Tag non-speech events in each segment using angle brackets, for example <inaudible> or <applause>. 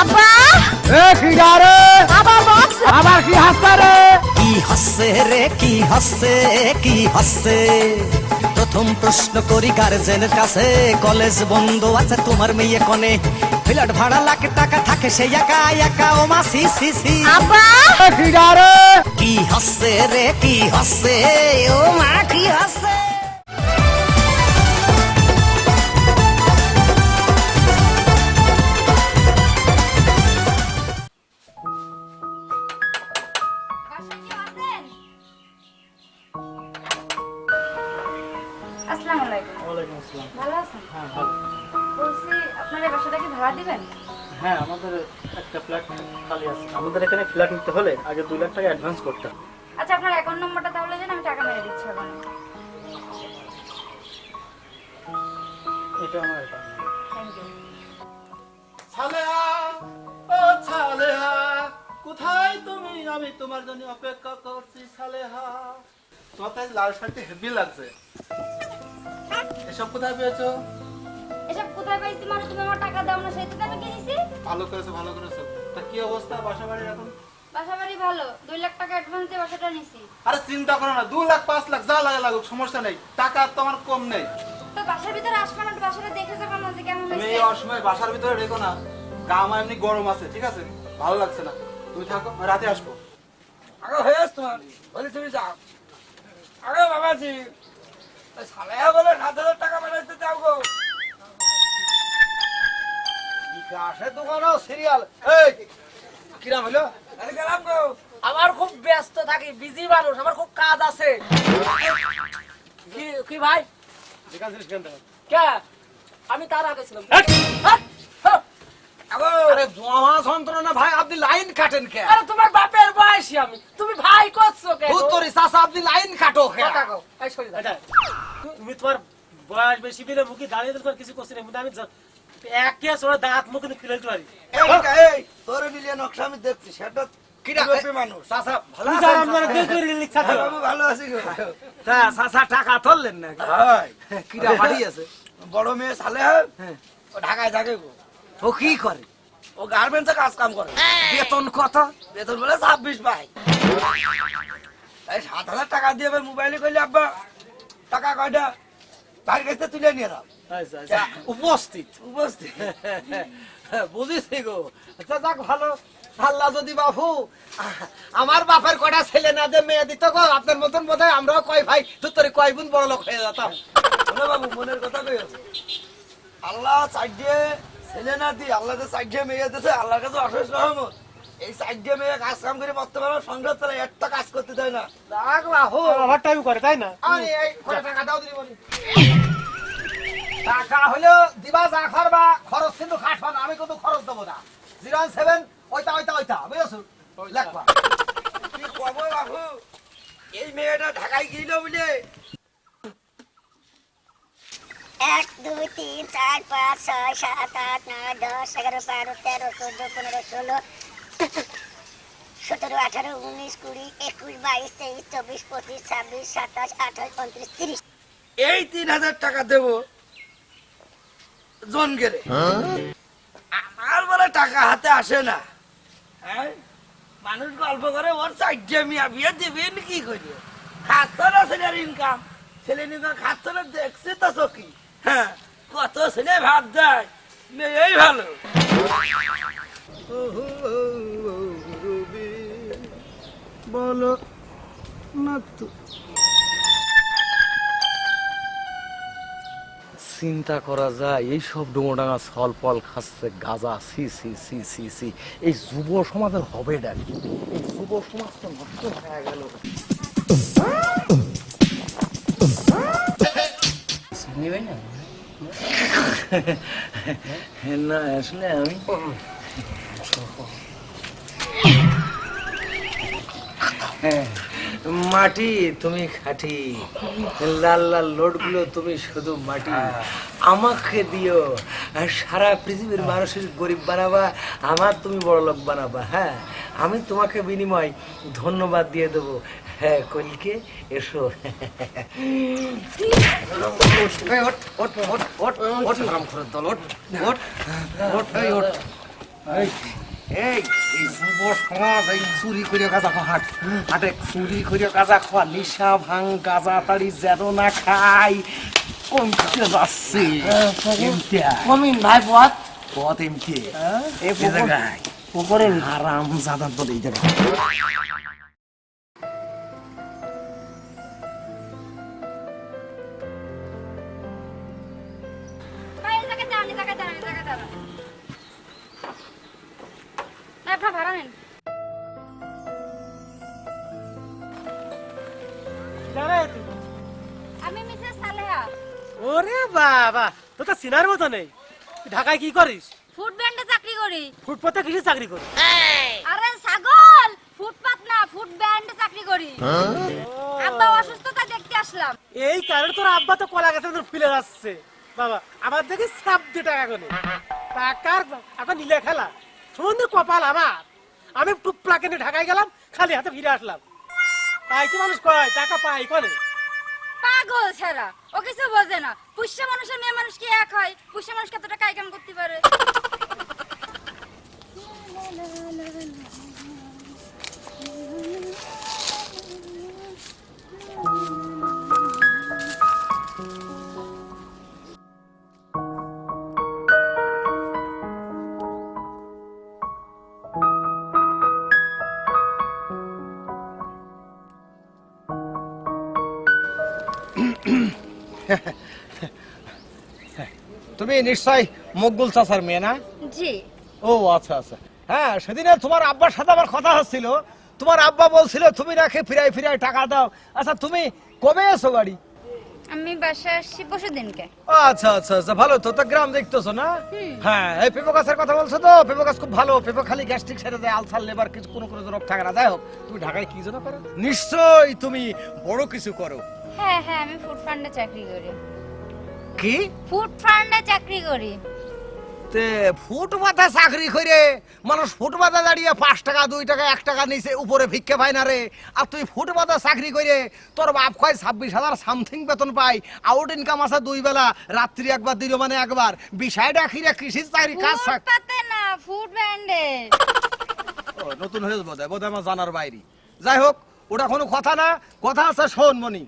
আব্বা। এ কি ডারে আবার বস। আবার কি হাসতা রে? কি হচ্ছে রে কি হচ্ছে কি হচ্ছে প্রথম প্রশ্ন করি গার্জেনের কাছে? কলেজ বন্ধ আছে তোমার মেয়ে কনে। ফ্ল্যাট ভাড়া লাখ টাকা থাকে সেই একা একা ও মা সি সি সি আব্বা। কি ডারে রে? কি হচ্ছে ও মা কি হচ্ছে হলে আগে দুই লাখ টাকা অ্যাডভান্স করতে হবে। আচ্ছা আপনার অ্যাকাউন্ট নম্বরটা তাহলে দেন আমি টাকা মেরে দিচ্ছি এটা আমার account। থ্যাংক ইউ ছালেহা ও ছালেহা কোথায় তুমি? আমি তোমার জন্য অপেক্ষা করছি ছালেহা তোমার তাই লাল শার্টটি হেভি লাগছে। এসব কোথায় পেয়েছ? এসব কোথায় পাইছি মানে তুমি আমার টাকা দাও না সেই থেকে আমি কিনেছি। ভালো করেছ ভালো করেছ। তা কি অবস্থা? বাসা বাড়ির এখন? বাসা বাড়ি ভালো দুই লাখ টাকা অ্যাডভান্স দিয়ে বাসাটা নিছি। আরে চিন্তা করো না দু লাখ পাঁচ লাখ যা লাগে লাগুক সমস্যা নেই। টাকা তো আমার কম নেই। তো বাসার ভিতরে আসবে না বাসাটা দেখে যাবেন না যে কেমন তুমি এই অসময় বাসার ভিতরে রেখো না। গা আমার এমনি গরম আছে ঠিক আছে? ভালো লাগছে না। তুমি থাকো রাতে আসব। আগে হয়ে আস তোমার বলি তুমি যাও। আগে বাবাজি সালেহা বলে সাত হাজার টাকা বানাইতে যাও গো। বিকাশের দোকানও সিরিয়াল এই কিরাম হলো আমার খুব ব্যস্ত থাকি বিজি মানুষ আমার খুব কাজ আছে কি কি ভাই কে আমি তার আগে ছিলাম হাট! হাট! আরে জমা যন্ত্রণা ভাই আপনি লাইন কাটেন কে আরে তোমার বাপের বয়সী আমি তুমি ভাই করছ কে গো? চাচা আপনি লাইন কাটো কে কথা কও। এই সরে যাও। তুমি তোমার বয়স বেশি মুখে দাঁড়িয়ে তোমার কিছু করছি না কিন্তু আমি যা- একে দাঁত মুখ দিতে পারি এই তোর মিলিয়ে নকশা আমি দেখছি সেটা কিরা? মানুষ। চাচা ভালো তুমি যাও, আমার দুই করে লিখছা তো। ভালো আছি গো। তা চাচা টাকা ধরলেন না কিরা বাড়ি আছে? বড় মেয়ে সালে ও ঢাকায় থাকে গো। ও কি করে? ও গার্মেন্টসে কাজ কাম করে। বেতন কত? বেতন বলে ছাব্বিশ তাই সাত হাজার টাকা দিয়ে মোবাইলে কইলে আব্বা টাকা কয়টা? তার কাছে তুলে নিয়ে দাও আচ্ছা। উপস্থিত। উপস্থিত। <laughs> বুঝেছি গো। আচ্ছা যাক ভালো। আল্লাহ যদি বাবু আমার বাপের কটা ছেলে না যে মেয়ে দিত গো আপনার মতন বোধ হয় আমরাও কয় ভাই তুই তোর কয় বোন বড় লোক হয়ে যেতাম। বাবু মনের কথা কই আল্লাহ সাইড ছেলে না দি আল্লাহ যে সাইড মেয়ে দিতে আল্লাহর কাছে অশেষ রহমত। এই সাইড দিয়ে মেয়ে কাজ কাম করে পারো সংসার তারা একটা কাজ করতে দেয় না। যাক বাবু আমার টাইম করে তাই না? আমি এই কয় টাকা দাও দিদি বলি। টাকা হলো দিবা যা খরবা খরচ কিন্তু খাটবা না আমি কিন্তু খরচ দেবো না। জিরো সেভেন ওইটা ওইটা ওইটা বুঝেছ? লেখবা। কি কব বাবু? এই মেয়েটা ঢাকায় গিয়েছিল বুঝলে এক দুই তিন চার পাঁচ ছয় সাত আট নয় দশ এগারো বারো তেরো চোদ্দ পনেরো ষোলো সতেরো আঠারো উনিশ কুড়ি একুশ বাইশ তেইশ চব্বিশ পঁচিশ ছাব্বিশ সাতাশ আঠাশ উনত্রিশ তিরিশ। এই তিন হাজার টাকা দেব। আমার বলে টাকা হাতে আসে না। হ্যাঁ? মানুষ গল্প করে, ওর চারটে মিয়া বিয়ে দিবেন কি করি? খাচ্ছে না ছেলের ইনকাম ছেলে ইনকাম খাচ্ছে না, দেখছে তো চকি। হ্যাঁ? কত ছেলে ভাব দেয়। মেয়েই ভালো। বলো না তো চিন্তা করা যায় এই সব ডোমোডাঙা ছল পল খাচ্ছে গাজা সি সি সি সি সি এই যুব সমাজের হবে ডাকি এই যুব সমাজ তো নষ্ট হয়ে গেল। না আসলে আমি হ্যাঁ, মাটি তুমি খাটি। লাল লাল লোডগুলো তুমি শুধু মাটি। আমাকে দিও সারা পৃথিবীর মানুষের গরিব বানাবা আমার তুমি বড় লোক বানাবা হ্যাঁ? আমি তোমাকে বিনিময় ধন্যবাদ দিয়ে দেবো। হ্যাঁ কলিকে এসো। ওঠ, ওঠ, ওঠ, ওঠ, ওঠ, এই। এই যুব সমাজ এই চুরি করে গাঁজা খাওয়া হাট। হাটে চুরি করে গাঁজা খাওয়া নিশা ভাঙ গাঁজা তাড়ি যেন না খাই। কোন দিকে যাচ্ছে কমিন ভাই পথ পথ এমতি এই জায়গায়। উপরে আরাম জাদার তো এই জায়গায়। দাঁড়ান দাঁড়ান দাঁড়ান। সিনার মতো নেই। ঢাকায় কি করিস? ফুড ব্যান্ডে চাকরি করি। ফুটপাতে কিছু চাকরি করিস? আরে ছাগল ফুটপাত না ফুড ব্যান্ডে চাকরি করি। আব্বা অসুস্থতা দেখতে আসলাম। এই কারণে তোর আব্বা তো কলা গাছের মতো ফিলে যাচ্ছে। বাবা আমার দেখি সাপ দিয়ে টাকা করে টাকার এখন নিলে খেলা। সুন্দর কপাল আমার। আমি টুপলা কিনে ঢাকায় গেলাম খালি হাতে ফিরে আসলাম। তাই কি মানুষ কয় টাকা পাই কনে? পাগল ছাড়া ও কিছু বোঝে না পুষ্য মানুষের মেয়ে মানুষ কি এক হয় পুষ্য মানুষ কতটা টাকা ইনকাম করতে পারে তুমি নিশ্চয় মকবুল চাচার মেয়ে না? জি। ও আচ্ছা আচ্ছা। হ্যাঁ সেদিনে তোমার আব্বার সাথে আমার কথা হচ্ছিল। তোমার আব্বা বলছিল তুমি রাখে ফিরাই ফিরাই টাকা দাও। আচ্ছা তুমি কবে এসো গাড়ি আমি বাসা আসছি পরশু দিনকে। আচ্ছা আচ্ছা আচ্ছা ভালো তো তো গ্রাম দেখতেছো না? হ্যাঁ এই পেঁপো গাছের কথা বলছো তো? পেঁপো গাছ খুব ভালো পেঁপো খালি গ্যাস্ট্রিক সেরে দেয় আলসার লেবার কিছু কোনো কোনো রোগ থাকে না। যাই হোক তুমি ঢাকায় কি জন্য করো নিশ্চয়ই তুমি বড় কিছু করো। হ্যাঁ হ্যাঁ আমি ফুড ফান্ডে চাকরি করি। কি? ফুড ফান্ডে চাকরি করি। তে ফুটপাতে চাকরি করে? মানুষ ফুটপাতে দাঁড়িয়ে পাঁচ টাকা দুই টাকা এক টাকা নিচে উপরে ভিক্ষে পায় না রে। আর তুই ফুটপাতে চাকরি করে তোর বাপ কয় ছাব্বিশ হাজার সামথিং বেতন পাই আউট ইনকাম আছে দুই বেলা রাত্রি একবার দিল মানে একবার। বিষয়টা খিরে কৃষি চাকরি কাজ না ফুড ব্যান্ডে। নতুন হয়ে বোধ হয় বোধ আমার জানার বাইরে। যাই হোক ওটা কোনো কথা না। কথা আছে শোন মনি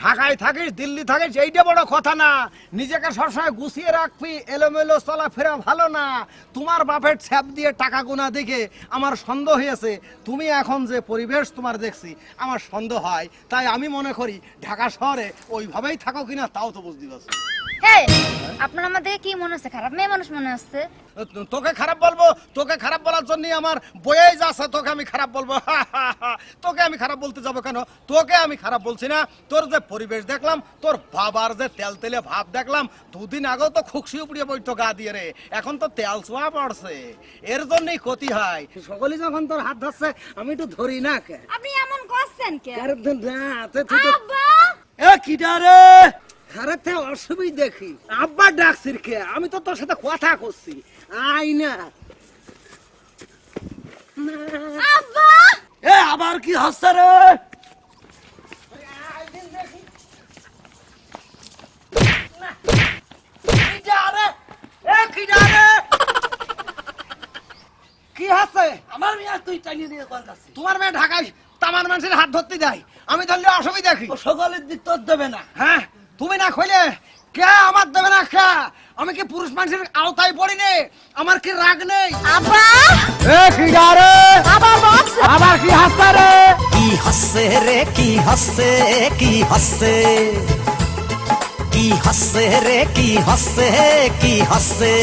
ঢাকায় থাকিস দিল্লি থাকিস এইটা বড় কথা না। নিজেকে সবসময় গুছিয়ে রাখবি এলোমেলো চলাফেরা ভালো না। তোমার বাপের ছ্যাপ দিয়ে টাকা গোনা দেখে আমার সন্দেহ হয়েছে। তুমি এখন যে পরিবেশ তোমার দেখছি আমার সন্দেহ হয়। তাই আমি মনে করি ঢাকা শহরে ওইভাবেই থাকো কিনা তাও তো বুঝতে পারছি। আপনার আমাদের কি মনে হচ্ছে? খারাপ মেয়ে মানুষ মনে হচ্ছে। তোকে খারাপ বলব? তোকে খারাপ বলার জন্য আমার বইয়েই যাচ্ছে তোকে আমি খারাপ বলব। <laughs> তোকে আমি খারাপ বলতে যাব কেন? তোকে আমি খারাপ বলছি না। তোর যে পরিবেশ দেখলাম তোর বাবার যে তেল তেলে ভাব দেখলাম দুদিন আগেও তো খুকসি উপড়িয়ে বইতো গা দিয়ে রে এখন তো তেল ছোঁয়া পড়ছে। এর জন্যই ক্ষতি হয়। সকলে যখন তোর হাত ধরছে আমি তো ধরি না কে? আপনি এমন করছেন কে? আরে না, তে- আব্বা! এ কিটা রে? আরে তে অসুবিধা দেখি। আব্বা ডাকছির কে? আমি তো তোর সাথে কথা করছি। আই না। আব্বা! এ আবার কি হচ্ছে রে? কি হচ্ছে? আমার মেয়ে তুই টানিয়ে নিয়ে কোন কাছে তোমার মেয়ে ঢাকায় তামার মানুষের হাত ধরতে দেয় আমি ধরলে অসুবিধা কি? সকালের দিক তোর দেবে না। হ্যাঁ তুমি না খইলে কে আমার দেবে না কে? আমি কি পুরুষ মানুষের আওতায় পড়ি নে আমার কি রাগ নেই? আব্বা! এ কি রে আবার বস। আবার কি হাসছে রে? কি হসে রে কি হসে কি হসে কি হসে রে কি হসে কি হসে?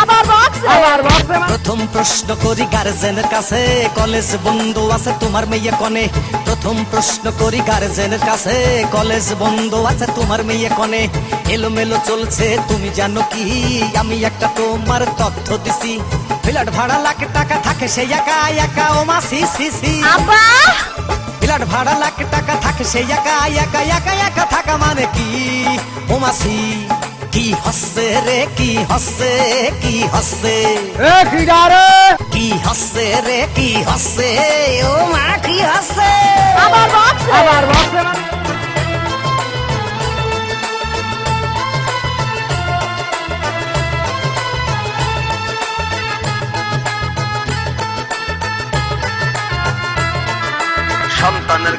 আবার বস আবার বসে প্রথম প্রশ্ন করি গার্জেনের কাছে। কলেজ বন্ধ আছে তোমার মেয়ে কনে। প্রথম প্রশ্ন করি গার্জেনের কাছে। কলেজ বন্ধ আছে তোমার মেয়ে কনে। এলোমেলো চলছে তুমি জানো কি? আমি একটা তোমার তথ্য দিছি। ফ্ল্যাট ভাড়া লাখ টাকা থাকে সেই একা একা ও মাসি সি সি। আব্বা! ফ্ল্যাট ভাড়া লাখ টাকা থাকে সেই একা একা একা একা থাকা মানে কি? ও মাসি কি হসে রে কি হসে কি হসে? এ কি রে? কি হসে রে কি হসে? ও মা কি হসে? আবার বাপ আবার বসে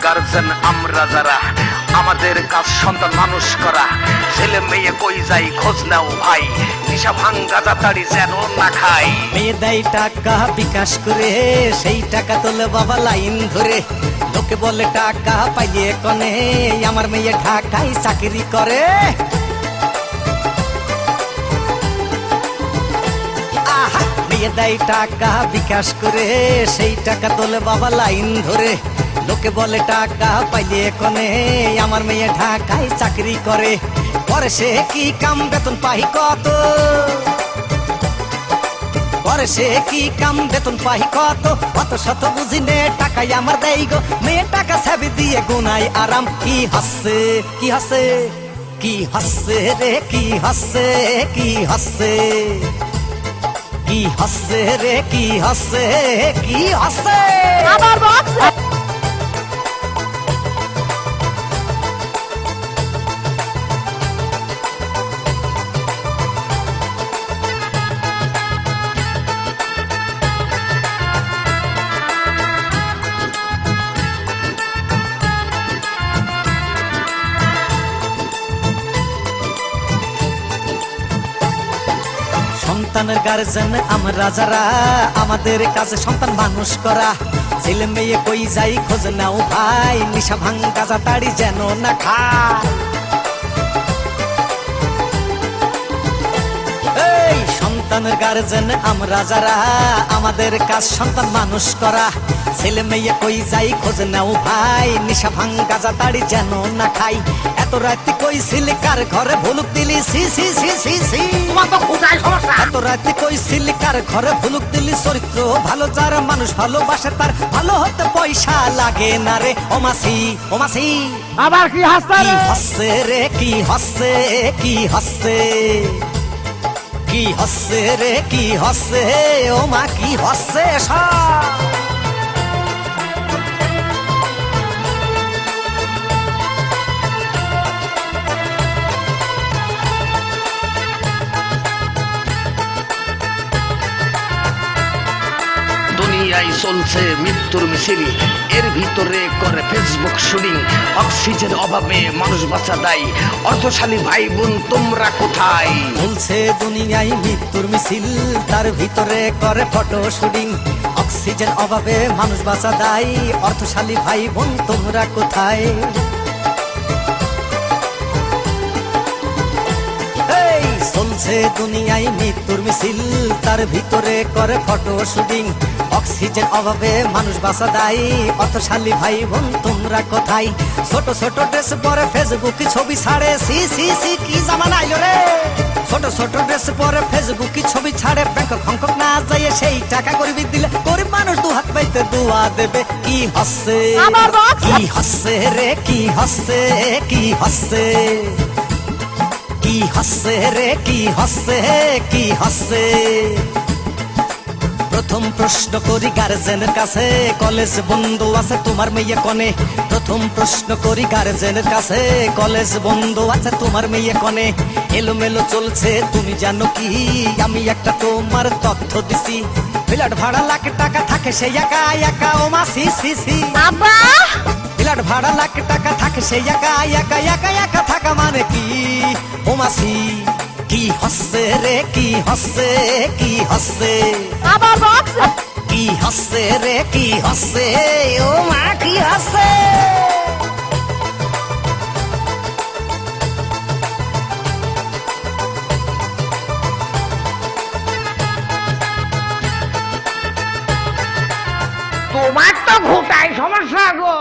গার্জেন, আমরা যারা, আমাদের কাজ সন্তান মানুষ করা। ছেলে মেয়ে কই যাই খোঁজ নাও ভাই। নিশা ভাঙ্গা যাতাড়ি যেন না খাই। মেয়ে দেয় টাকা বিকাশ করে, সেই টাকা তোলে বাবা লাইন ধরে। লোকে বলে টাকা পাইয়ে কনে, আমার মেয়ে ঢাকায় চাকরি করে। মেয়ে দেয় টাকা বিকাশ করে, সেই টাকা তোলে বাবা লাইন ধরে। লোকে বলে টাকা পাইলে কনে আমার মেয়ে ঢাকায় চাকরি করে। পরে সে কি কাম বেতন পাই কত? পরে সে কি কাম বেতন পাই কত? কত শত বুঝি নে টাকাই আমার দেই গো। মেয়ে টাকা ছাবি দিয়ে গুনাই আরাম। কি হাসছে, কি হাসে কি হাসছে রে, কি হাসছে কি হাসছে? কি হাসছে রে, কি হাসছে কি হাসছে? আবার বক্স। সন্তানের গার্জেন, আমরা যারা আমাদের কাছে সন্তান মানুষ করা। ছেলে মেয়ে কই যাই, খোঁজ নাও ভাই, নিশা ভাঙ কাজা তাড়ি যেন না খায়। সন্তানের গার্জেন আমরা যারা আমাদের কাজ সন্তান মানুষ করা। ছেলে মেয়ে কই যাই খোঁজ নাও ভাই নিশা ভাঙ্গা তাড়ি যেন না খাই। এত রাতে কই ছিলি কার ঘরে ভুলুক দিলি? সি সি সি সি সি এত রাতে কই ছিলি কার ঘরে ভুলুক দিলি? চরিত্র ভালো যার মানুষ ভালোবাসে তার ভালো হতে পয়সা লাগে না রে। ও মাসি ও আবার কি হাসতা কি হসছে রে কি হসছে কি হসছে কি হসছে রে কি হসছে ও মা কি সব? দুনিয়ায় চলছে মৃত্যুর মিছিল। এর ভিতরে করে ফেসবুক শুটিং অক্সিজেন অভাবে মানুষ বাঁচা দেয়। অর্থশালী ভাই বোন তোমরা কোথায়? বলছে, দুনিয়ায় মৃত্যুর মিছিল, তার ভিতরে করে ফটো শুটিং অক্সিজেন অভাবে মানুষ বাঁচা দেয়। অর্থশালী ভাই বোন তোমরা কোথায়? চলছে দুনিয়ায় মৃত্যুর মিছিল তার ভিতরে করে ফটো শুটিং অক্সিজেন অভাবে মানুষ বাসা দেয় অর্থশালী ভাই বোন তোমরা কোথায়? ছোট ছোট ড্রেস পরে ফেসবুকে ছবি ছাড়ে সি সি সি কি জামানা আইলো রে? ছোট ছোট ড্রেস পরে ফেসবুকে ছবি ছাড়ে ব্যাংক খঙ্কক না যায় সেই টাকা গরিবি দিলে গরিব মানুষ দু হাত পাইতে দোয়া দেবে কি box? কি হসছে রে কি হসছে কি হসছে কি হসছে রে, কি হসছে কি হসছে প্রথম প্রশ্ন করি, গার্জেনের কাছে। কলেজ বন্ধ আছে তোমার মেয়ে কনে। প্রথম প্রশ্ন করি, গার্জেনের কাছে। কলেজ বন্ধ আছে তোমার মেয়ে কনে। এলোমেলো চলছে, তুমি জানো কি? আমি একটা তোমার তথ্য দিছি। ফ্ল্যাট ভাড়া লাখ টাকা থাকে সেই একা একা ও মাসি, সি সি। ফ্ল্যাট ভাড়া লাখ টাকা থাকে সেই একা একা একা একা থাকা মানে কি? ও মাসি কি হসছে রে কি হসছে কি হসছে আবার কি হসছে রে কি হসছে ও মা কি হসছে তোমার তো খুঁটাই সমস্যা গো।